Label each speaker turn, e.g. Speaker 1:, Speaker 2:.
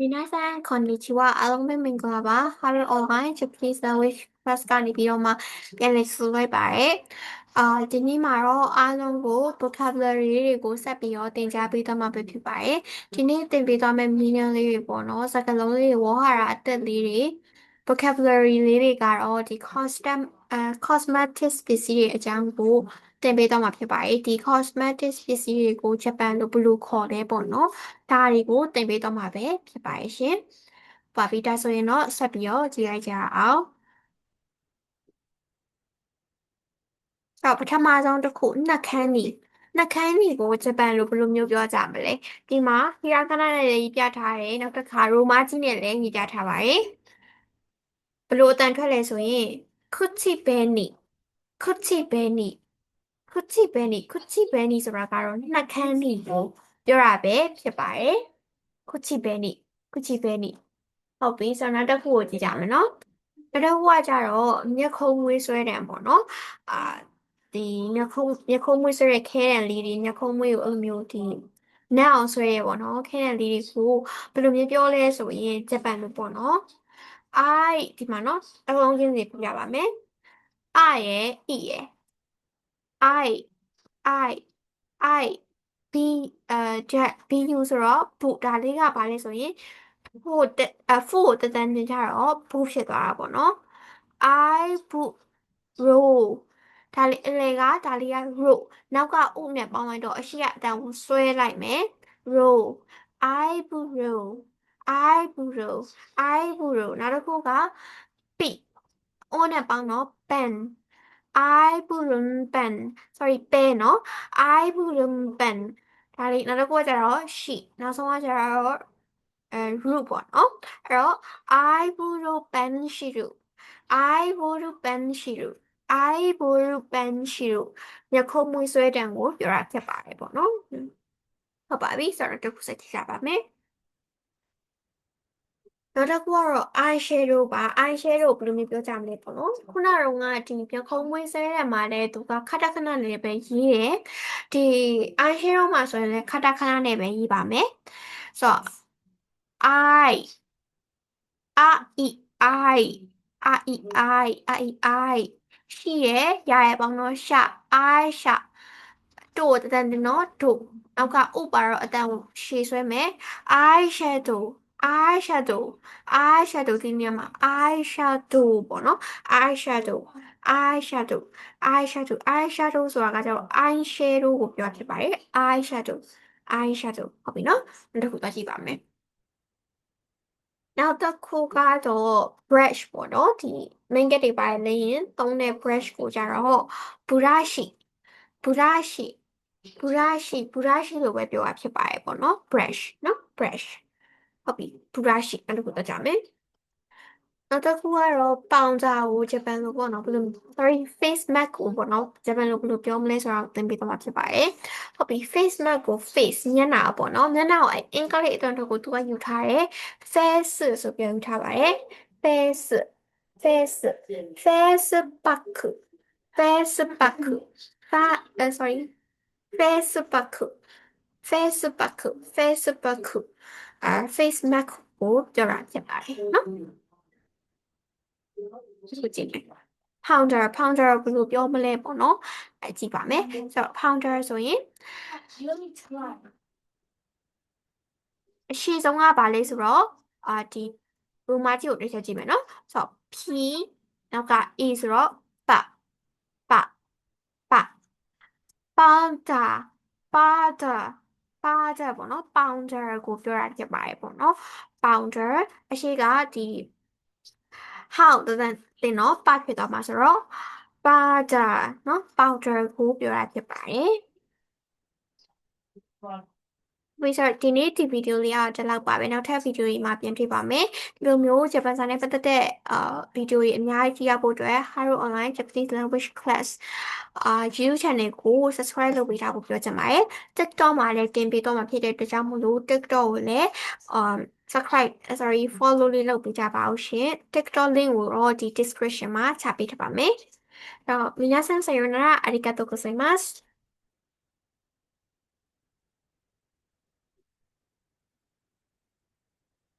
Speaker 1: Minasan konnichiwa အားလုံးပဲမင်္ဂလာပါ Hello online Japanese language class ကနေပြီးတော့မှပြန်လည်ဆွေးနွေးပါတယ်အာဒီနေ့မှာတော့အားလုံးကို vocabulary တွေကိုဆက်ပြီးတော့သင်ကြားပေးသွားမှာပဲဖြစ်ပါတယ်ဒီနေ့သင်ပေးသွားမယ့် meaning လေးတွေပေါ့နော်စကားလုံးလေးဝေါ်ဟာရအသက်လေးတွေ vocabulary လေးတွေကတော့ဒီ custom cosmetics ပစ္စည်းတွေအကြောင်းကို သင်ပေးသွားမှာဖြစ်ပါတယ်ဒီ cosmetics ပစ္စည်းတွေကိုဂျပန်လိုဘယ်လိုခေါ်လဲပေါ့နော်ဒါတွေကိုသင်ပေးသွားမှာပဲဖြစ်ပါတယ်ရှင်ပါပြီဒါဆိုရင်တော့ဆက်ပြီးတော့ကြည့်လိုက်ကြအောင်တော့ပထမဆုံးတစ်ခုနှက်ခမ်းနီနှက်ခမ်းနီကိုဂျပန်လိုဘယ်လိုမျိုးပြောကြမလဲဒီမှာဟီရာကနာနဲ့ရေးပြထားတယ်နောက်တစ်ခါရိုမာကြီးနဲ့လည်းရေးပြထားပါတယ်ဘယ်လိုအတန်ထွက်လဲဆိုရင်ခုချီဘဲနီခုချီဘဲနီ ခုချီဘဲနီခုချီဘဲနီဆိုတာကတော့နှက်ခမ်းနီကိုပြောတာပဲဖြစ်ပါတယ်ခုချီဘဲနီခုချီဘဲနီဟုတ်ပြီဆိုတော့နောက်တစ်ခုကိုကြည့်ကြမယ်နော်နောက်တစ်ခုကကြတော့မျက်ခုံးမွေးဆွဲတယ်ပေါ့နော်အာဒီမျက်ခုံးမျက်ခုံးမွေးဆွဲတဲ့ခဲတံလေးတွေမျက်ခုံးမွေးကိုအဲ့လိုမျိုးဒီနက်အောင်ဆွဲရပေါ့နော်ခဲတံလေးတွေကိုဘယ်လိုမျိုးပြောလဲဆိုရင်ဂျပန်လိုပေါ့နော်အိုက်ဒီမှာနော်အလုံးချင်းစီပြပါမယ်အိုက်ရဲ့ဤရဲ့ I I I B အဲ jet BU ဆိုတော့ဘူဒါလေးကဘာလဲဆိုရင်ဖို့အဖို့တတန်းတင်ကြတော့ဘူဖြစ်သွားတာပေါ့နော် I ဘူ row ဒါလေးအလေကဒါလေးက row နောက်ကဥနဲ့ပေါင်းလိုက်တော့အရှိကအတန်ကိုဆွဲလိုက်မယ် row I ဘူ row I ဘူ row I ဘူ row နောက်တစ်ခုက P အိုးနဲ့ပေါင်းတော့ pen I wouldn't ban sorry ပဲเนาะ I wouldn't ban ဒါလေးနောက်တစ်ခုကကျတော့ she နောက်ဆုံးကကျတော့အဲ root ပေါ့เนาะအဲ့တော့ I wouldn't ban she root I wouldn't ban she root I wouldn't ban she root ညခုံမွေးဆွဲတံကိုပြောတာဖြစ်ပါတယ်ပေါ့เนาะဟုတ်ပါပြီဆိုတော့တစ်ခုဆက်ကြည့်ကြပါမယ် နောက်တစ်ခုကတော့ eye shadow ပါ eye shadow ဘယ်လိုမျိုးပြောကြမလဲပေါ့နော်ခုနကတော့ငါဒီပြခုံးမွေးဆဲတဲ့မှာလဲသူကခက်တခဏနဲ့ပဲရေးတယ်ဒီ eye shadow မှာဆိုရင်လည်းခက်တခဏနဲ့ပဲရေးပါမယ်ဆိုတော့ eye i i i i i i i ရှိရရရပေါင်းတော့ရှာ eye ရှာတို့တန်တယ်နော်တို့နောက်ကဥပါတော့အတန်ရှည်ဆွဲမယ် eye shadow eye shadow eye shadow ဒီနေရာမှာ eye shadow ပေါ့နော် eye shadow eye shadow eye shadow eye shadow ဆိုတာကကျတော့ eye shadow ကိုပြောဖြစ်ပါတယ် eye shadow eye shadow ဟုတ်ပြီနော်နောက်တစ်ခုသွားကြည့်ပါမယ်နောက်တစ်ခုကတော့ brush ပေါ့နော်ဒီ main get တွေပါတယ်လေရင်သုံးတဲ့ brush ကိုကြတော့ brush brush brush brush လို့ပဲပြောတာဖြစ်ပါတယ်ပေါ့နော် brush နော် brush ဟုတ်ပြီ brush အဲ့လိုကိုတက်ကြမယ်နောက်တစ်ခုကတော့ပေါင်စာကိုဂျပန်လိုပေါ့နော်ဘယ်လို sorry face mask ကိုပေါ့နော်ဂျပန်လိုဘယ်လိုပြောမလဲဆိုတော့သင်ပေးသွားမှာဖြစ်ပါတယ်ဟုတ်ပြီ face mask ကို face မျက်နှာပေါ့နော်မျက်နှာကိုအင်္ဂလိပ်အသွင်ထုတ်ကိုသူကယူထားတယ် face ဆိုပြောယူထားပါတယ် face face face back face back ဖာ sorry face back face back face back အာ face mask ကိုပြောတာဖြစ်ပါတယ်နော်ဆိုကြည့်မယ် pounder pounder ဘယ်လိုပြောမလဲပေါ့နော်အဲကြည့်ပါမယ်ဆိုတော့ pounder ဆိုရင်အရှိဆုံးကဘာလဲဆိုတော့အာဒီရူမာကြီးကိုတွေ့ချက်ကြည့်မယ်နော်ဆိုတော့ p နောက်က e ဆိုတော့ပပပ pounder pounder pounder ပေါ့နော် pounder ကိုပြောတာဖြစ်ပါတယ်ပေါ့နော် pounder အရှိကဒီ how တန်းတင်တော့ပဖြစ်သွားမှာဆိုတော့ powder เนาะ powder ကိုပြောတာဖြစ်ပါတယ် ပြီဆိုဒီနေ့ဒီဗီဒီယိုလေးကဒီလောက်ပါပဲနောက်ထပ်ဗီဒီယိုတွေမှာပြန်တွေ့ပါမယ်ဒီလိုမျိုးဂျပန်စာနဲ့ပတ်သက်တဲ့အာဗီဒီယိုတွေအများကြီးကြည့်ရဖို့အတွက် Haro Online Japanese Language Class အာ YouTube Channel ကို Subscribe လုပ်ပေးထားဖို့ပြောချင်ပါတယ် TikTok မှာလည်းတင်ပေးတော့မှာဖြစ်တဲ့အတွက်ကြောင့်မို့လို့ TikTok ကိုလည်း um subscribe sorry follow လေးလုပ်ပေးကြပါအောင်ရှင် TikTok link ကိုတော့ဒီ description မှာချပေးထားပါမယ်အဲ့တော့ minasan sayonara arigatou gozaimasu